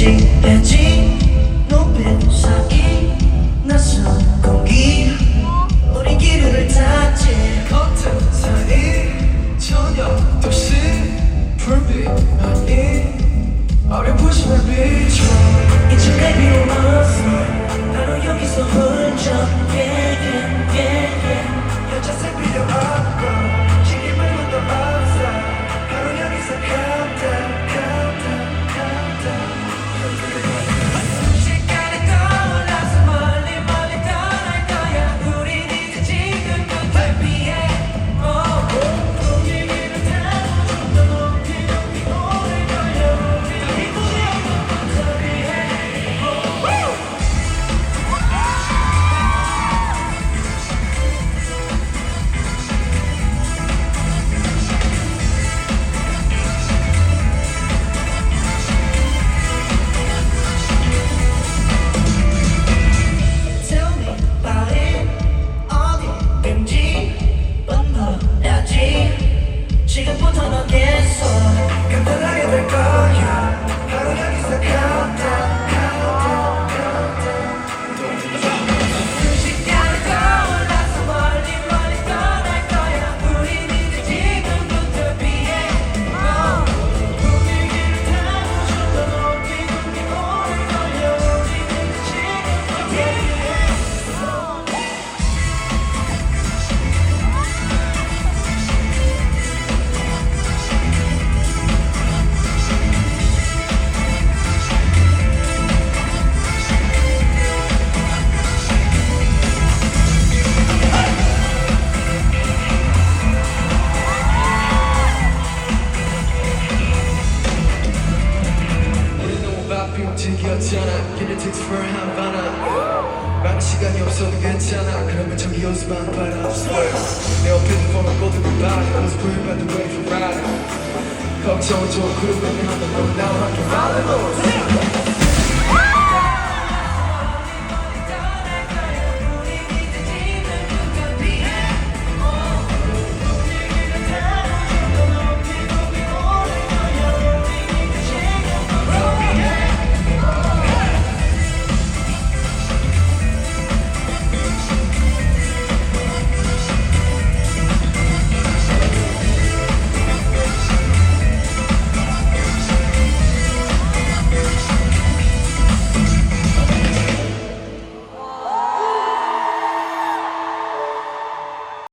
왠지 왠지. 즐겼잖아 Genetics for Havana 많은 시간이 없어도 괜찮아 그러면 저기 연습한 바람 내 옆에는 검은 꽃은 goodbye Cause we're about to wait for ride 걱정은 좀 그룹에 한번 넌 나와 함께 Follow